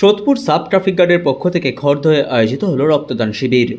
Sodepur sub traffic গার্ডের পক্ষ থেকে খড়দহে আয়োজিত হলো রক্তদান শিবির।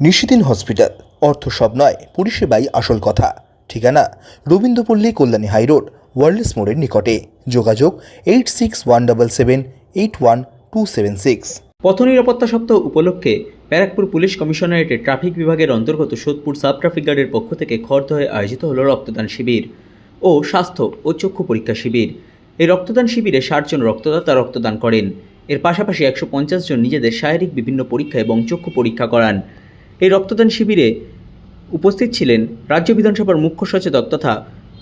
নিশিদিন হসপিটাল অর্থ সব নয় পরিষেবাই আসল কথা। ঠিকানা রবীন্দ্রপল্লী কল্যাণী হাইরোড ওয়ার্ল্ডস মোড়ের নিকটে। যোগাযোগ eight six one double seven eight one two seven six. পথ নিরাপত্তা সপ্তাহ উপলক্ষে ব্যারাকপুর পুলিশ কমিশনারেটের ট্রাফিক বিভাগের অন্তর্গত সোদপুর সাব ট্রাফিক গার্ডের পক্ষ থেকে খড়দহে আয়োজিত হলো রক্তদান শিবির ও স্বাস্থ্য ও চক্ষু পরীক্ষা শিবির। এই রক্তদান শিবিরে ষাট জন রক্তদাতা রক্তদান করেন। এর পাশাপাশি একশো পঞ্চাশ জন নিজেদের শারীরিক বিভিন্ন পরীক্ষা এবং চক্ষু পরীক্ষা করান। এই রক্তদান শিবিরে উপস্থিত ছিলেন রাজ্য বিধানসভার মুখ্য সচেতক তথা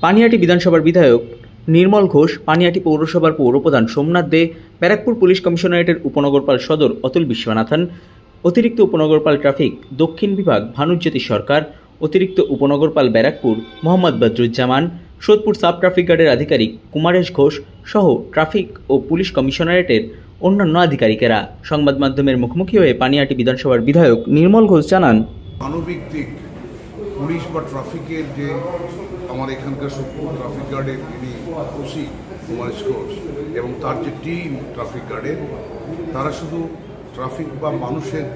পানিয়াটি বিধানসভার বিধায়ক নির্মল ঘোষ, পানিয়াটি পৌরসভার পৌরপ্রধান সোমনাথ দে, ব্যারাকপুর পুলিশ কমিশনারেটের উপনগরপাল সদর অতুল বিশ্বনাথন, অতিরিক্ত উপনগরপাল ট্রাফিক দক্ষিণ বিভাগ ভানুজ্যোতি সরকার, অতিরিক্ত উপনগরপাল ব্যারাকপুর মোহাম্মদ বদরুজ্জামান সোদপুর সাব ট্রাফিক গার্ডের আধিকারিক কুমারেশ ঘোষ সহ ট্রাফিক ও পুলিশ কমিশনারেটের অন্যান্য আধিকারিকেরা। সংবাদ মাধ্যমের মুখোমুখি হয়ে পানিয়াটি বিধানসভার বিধায়ক নির্মল ঘোষ জানান। মানবিক দিক, পুলিশ বা ট্রাফিকের যে আমার এখানকার সত্তর ট্রাফিক গার্ডের যিনি ওসি কুমারেশ ঘোষ এবং তার যে টিম ট্রাফিক গার্ডের, তারা শুধু ট্রাফিক বা মানুষের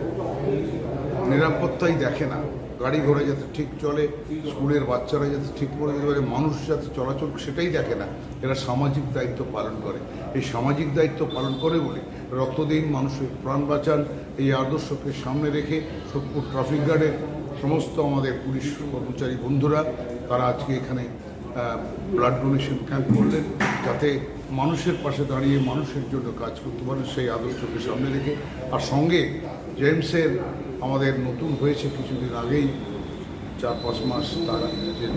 নিরাপত্তাই দেখে না। গাড়ি ঘোড়া যাতে ঠিক চলে, স্কুলের বাচ্চারা যাতে ঠিক করে যেতে পারে, মানুষ যাতে চলাচল সেটাই দেখে না। এরা সামাজিক দায়িত্ব পালন করে। এই সামাজিক দায়িত্ব পালন করে বলে রক্ত দিন মানুষের প্রাণ বাঁচান, এই আদর্শকে সামনে রেখে সোদপুর ট্রাফিক গার্ডের সমস্ত আমাদের পুলিশ কর্মচারী বন্ধুরা, তারা আজকে এখানে ব্লাড ডোনেশন ক্যাম্প করলেন, যাতে মানুষের পাশে দাঁড়িয়ে মানুষের জন্য কাজ করতে পারে সেই আদর্শকে সামনে রেখে। আর সঙ্গে জেমসের আমাদের নতুন হয়েছে কিছুদিন আগেই, চার পাঁচ মাস তারা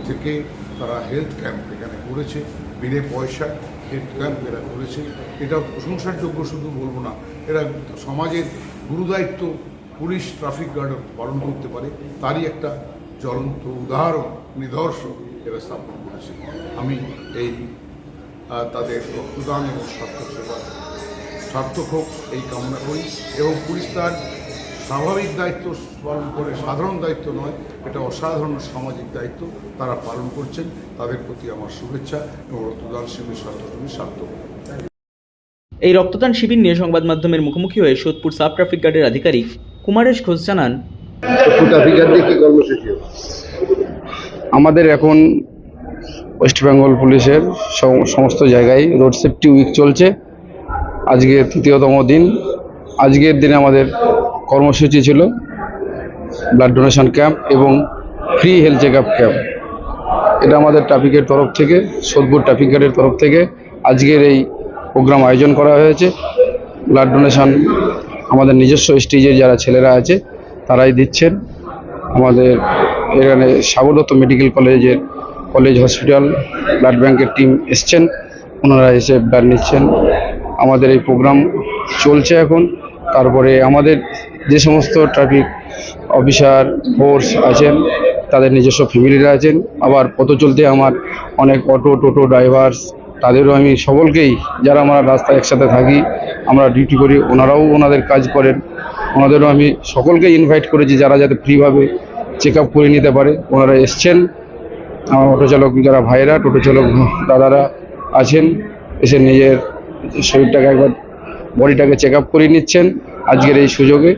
থেকে তারা হেলথ ক্যাম্প এখানে করেছে, বিনে পয়সা হেলথ ক্যাম্প এরা করেছে। এটা প্রশংসারযোগ্য শুধু বলব না, এরা সমাজের গুরুদায়িত্ব, পুলিশ ট্রাফিক গার্ড পালন করতে পারে, তারই একটা জ্বলন্ত উদাহরণ, নিদর্শন এরা স্থাপন করেছে আমি এই তাদের রক্তদান এবং স্বাস্থ্যসেবা সার্থক হোক এই কামনা করি এবং পুলিশ তার স্বাভাবিক দায়িত্ব পালন করে সাধারণ দায়িত্ব নয়, এটা অসাধারণ সামাজিক দায়িত্ব তারা পালন করছেন তাদের প্রতি আমার শুভেচ্ছা এবং রক্তদান শিবির স্বাস্থ্যসেবী সার্থক হোক। এই রক্তদান শিবির নিয়ে সংবাদ মাধ্যমের মুখোমুখি হয়ে সোদপুর সাব ট্রাফিক গার্ডের আধিকারিক কুমারেশ ঘোষ জানান আমাদের এখন ওয়েস্ট বেঙ্গল পুলিশের সম- সমস্ত জায়গায় রোড সেফটি উইক চলছে। আজকে তৃতীয়তম দিন। আজকের দিনে আমাদের কর্মসূচি ছিল ব্লাড ডোনেশন ক্যাম্প এবং free health check up camp. এটা আমাদের ট্রাফিকের তরফ থেকে, সোদপুর ট্রাফিক গার্ডের তরফ থেকে আজকের এই প্রোগ্রাম আয়োজন করা হয়েছে। ব্লাড ডোনেশন আমাদের নিজস্ব স্টেজের যারা ছেলেরা আছে তারাই দিচ্ছেন। আমাদের এখানে সাগরদত্ত মেডিকেল কলেজের কলেজ হসপিটাল, ব্লাড ব্যাংকের টিম এসছেন, ওনারা এসে ব্লাড নিচ্ছেন। আমাদের এই প্রোগ্রাম চলছে এখন। তারপরে আমাদের যে সমস্ত ট্রাফিক অফিসার, ফোর্স আছেন, তাদের নিজস্ব ফ্যামিলিরা আছেন। আবার পথ চলতে আমার অনেক অটো, টোটো ড্রাইভার্স, তাদেরও আমি সকলকেই, যারা আমরা রাস্তায় একসাথে থাকি, আমরা ডিউটি করি, ওনারাও ওনাদের কাজ করেন। ওনাদেরও আমি সকলকে ইনভাইট করেছি যারা যাতে ফ্রিভাবে চেক আপ করে নিতে পারে। ওনারা এসছেন। আমার অটো চালক যারা ভাইয়েরা, টোটো চালক দাদারা আছেন, এসে নিজের শরীরটাকে একবার বডিটাকে চেক আপ করে নিচ্ছেন আজকের এই সুযোগে।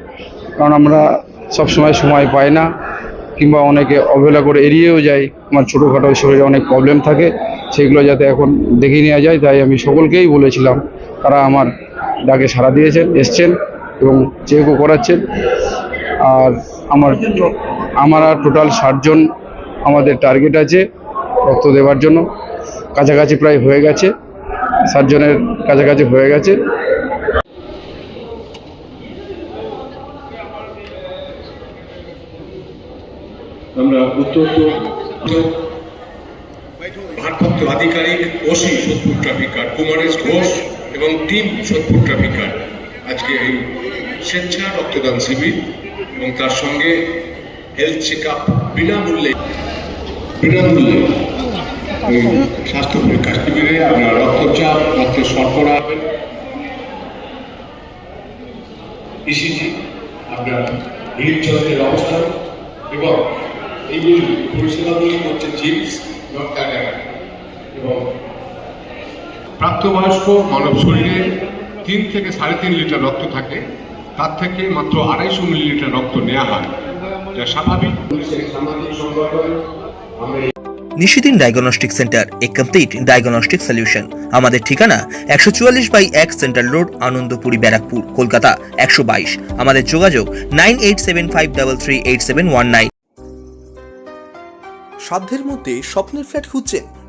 কারণ আমরা সব সময় সময় পাই না, কিংবা অনেকে অবহেলা করে এড়িয়েও যায়। আমার ছোটোখাটো শরীরে অনেক প্রবলেম থাকে, সেগুলো যাতে এখন দেখিয়ে নেওয়া যায়। তাই আমি সকলকেই বলেছিলাম, তারা আমার ডাকে সাড়া দিয়েছেন, এসছেন। এবং চেকও করাচ্ছেন। আর আমার আমার আর টোটাল ষাটজন আমাদের টার্গেট আছে রক্ত দেওয়ার জন্য। কাছাকাছি প্রায় হয়ে গেছে। ষাটজনের কাছাকাছি হয়ে গেছে। আমরা ভারপ্রাপ্ত আধিকারিক OC Sodepur traffic guard Kumaresh Ghosh এবং টিম সোদপুর ট্রাফিক গার্ড আজকে এই স্বেচ্ছা রক্তদান শিবির এবং তার সঙ্গে হেলথ চেক আপ বিনামূল্যে বিনামূল্যে স্বাস্থ্য পরীক্ষা শিবিরে আপনার রক্তচাপ, রক্তের শর্করা ইসিজি আপনার হৃদযন্ত্রের অবস্থান এবং এইগুলি পরিষেবাগুলি হচ্ছে জিপস রক্তাগার এবং প্রাপ্তবয়স্ক মানব শরীরে তিন থেকে সাড়ে তিন লিটার রক্ত থাকে। তার থেকে মাত্র আড়াইশো মিলিলিটার রক্ত নেওয়া হয়। যা স্বাভাবিক। সামাজিক সংগঠন Nishidin diagnostic centre a complete diagnostic solution আমাদের ঠিকানা একশো চুয়াল্লিশ বাই এক সেন্ট্রাল রোড আনন্দপুরি ব্যারাকপুর কলকাতা একশো বাইশ। আমাদের যোগাযোগ nine eight seven five double three eight seven one nine. সাধ্যের মধ্যে স্বপ্নের ফ্ল্যাট খুঁজছেন